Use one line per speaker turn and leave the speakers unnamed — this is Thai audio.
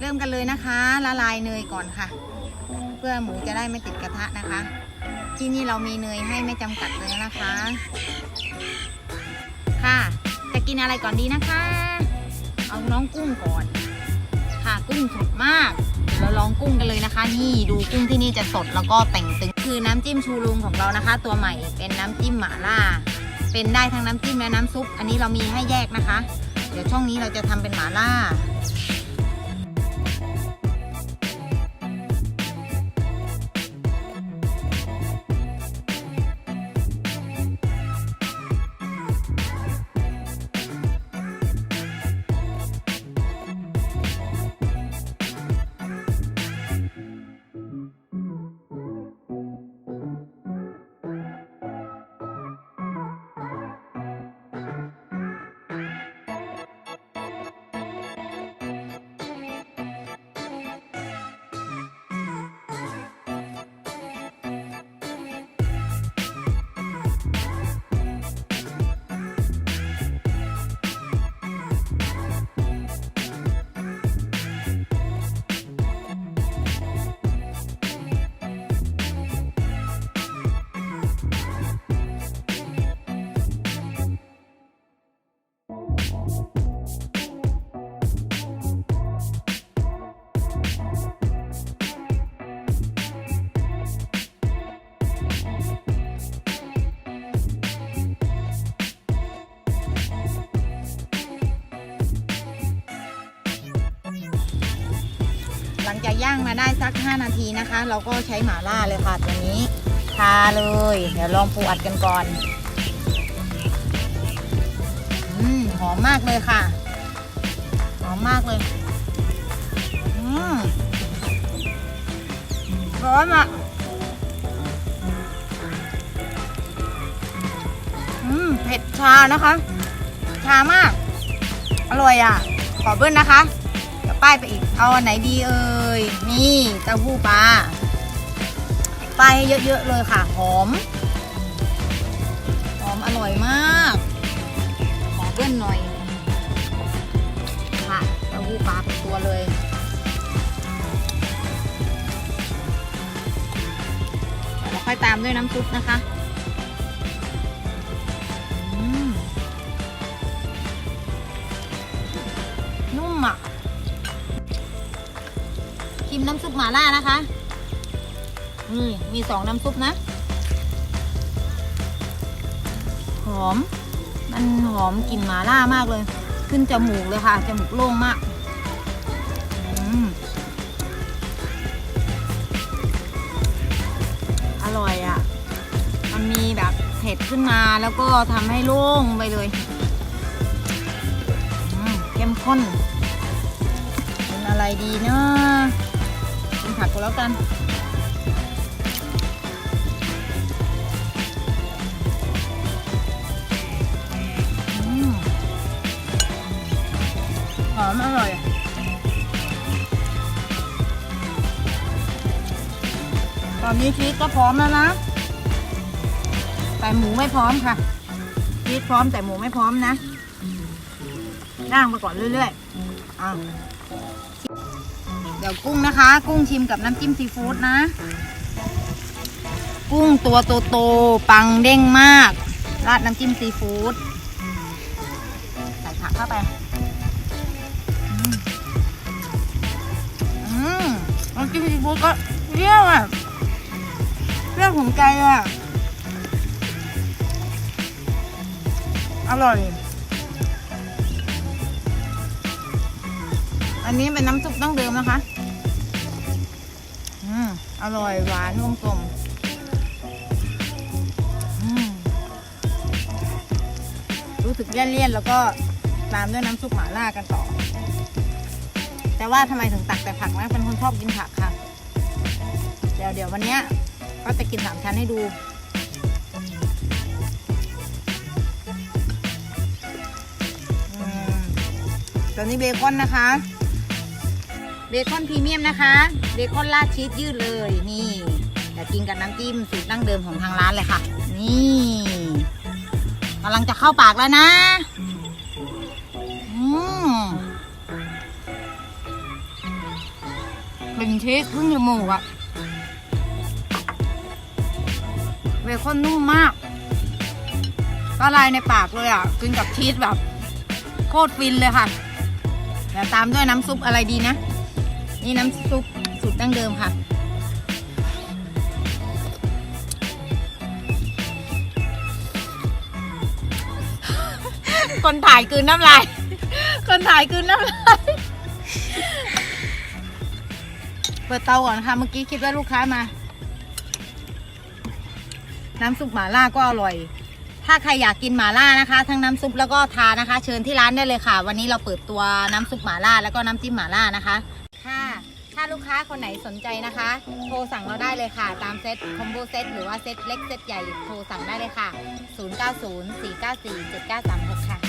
เริ่มกันเลยนะคะ ละลายเนยก่อนค่ะ เพื่อหมูจะได้ไม่ติดกระทะนะคะ ที่นี่เรามีเนยให้ไม่จำกัดเลยนะคะ ค่ะ จะกินอะไรก่อนดีนะคะ เอาน้องกุ้งก่อน ค่ะกุ้งสดมากเดี๋ยวเราลองกุ้งกันเลยนะคะ นี่ดูกุ้งที่นี่จะสดแล้วก็แต่งตึงคือน้ำจิ้มชูรุงของเรานะคะ ตัวใหม่เป็นน้ำจิ้มหม่าล่า เป็นได้ทั้งน้ำจิ้มและน้ำซุป อันนี้เรามีให้แยกนะคะ เดี๋ยวช่องนี้เราจะทำเป็นหม่าล่า หลังจากย่างมาได้สัก 5 นาทีนะคะ เราก็ใช้หมาล่าเลยค่ะตัวนี้ทาเลย เดี๋ยวลองปูอัดกันก่อนอืมหอมมากเลยค่ะ หอมมากเลยอืมร้อนอะอืมเผ็ดชานะคะ ชามาก อร่อยอะ ขอเบิ้ลนะคะ เดี๋ยวป้ายไปอีก เอาอันไหนดีเอ่ย นี่เต้าหู้ปลาป้ายให้เยอะๆเลยค่ะ หอม หอมอร่อยมาก ขอเบิ้ลหน่อย ค่ะเต้าหู้ปลาเป็นตัวเลยเราค่อยตามด้วยน้ำซุปนะคะ ชิมน้ำซุปหม่าล่านะคะนี่มีสองน้ำซุปนะ หอม มันหอมกลิ่นหม่าล่ามากเลย ขึ้นจมูกเลยค่ะ จมูกโล่งมากอร่อยอะ มันมีแบบเผ็ดขึ้นมาแล้วก็ทำให้โล่งไปเลยเข้มข้นเป็นอะไรดีเนาะ ผักก็แล้วกันอหอมอร่อยตอนนี้ชีสก็พร้อมแล้วนะ แต่หมูไม่พร้อมค่ะชีสพร้อมแต่หมูไม่พร้อมนะย่างไปก่อนเรื่อยๆอ้า ดี๋ยวกุ้งนะคะ กุ้งชิมกับน้ำจิ้มซีฟู้ดนะ กุ้งตัวโตๆปังเด้งมาก ราดน้ำจิ้มซีฟู้ดใส่ผักเข้าไปอืมน้ำจิ้มซีฟู้ดก็เปรี้ยวอะเปรี้ยวถึงใจอะ อร่อยอันนี้เป็นน้ำซุปต้องเดิมนะคะ มอร่อยหวานกลมกลมรู้สึกเลี่ยนๆ แล้วก็ตามด้วยน้ำซุปหม่าล่ากันต่อ แต่ว่าทำไมถึงตักแต่ผักนะ เป็นคนชอบกินผักค่ะ เดี๋ยวเดี๋ยววันนี้ก็จะกินสามชั้นให้ดูตัวนี้เบคอนนะคะ เบคอนพรีเมียมนะคะ เบคอนราดชีสยืดเลยนี่อยากกินกับน้ำจิ้มสูตรดั้งเดิมของทางร้านเลยค่ะ นี่กำลังจะเข้าปากแล้วนะอืมกลิ่นชีสขึ้นจมูกอะเบคอนนุ่มมากละลายในปากเลยอะกินกับชีสแบบ โคตรฟินเลยค่ะ เดี๋ยวตามด้วยน้ำซุปอะไรดีนะ นี่น้ำซุป สูตรดั้งเดิมค่ะ คนถ่ายกืนน้ำลาย คนถ่ายกืนน้ำลาย เปิดเตาก่อนค่ะ เมื่อกี้คิดว่าลูกค้ามา น้ำซุปหม่าล่าก็อร่อยถ้าใครอยากกินหมาล่านะคะ ทั้งน้ำซุปแล้วก็ทานะคะ เชิญที่ร้านได้เลยค่ะ วันนี้เราเปิดตัวน้ำซุปหมาล่าแล้วก็น้ำจิ้มหมาล่านะคะ ลูกค้าคนไหนสนใจนะคะ โทรสั่งเราได้เลยค่ะ ตามเซตคอมโบเซตหรือว่าเซตเล็กเซตใหญ่โทรสั่งได้เลยค่ะ 0904947936 ค่ะ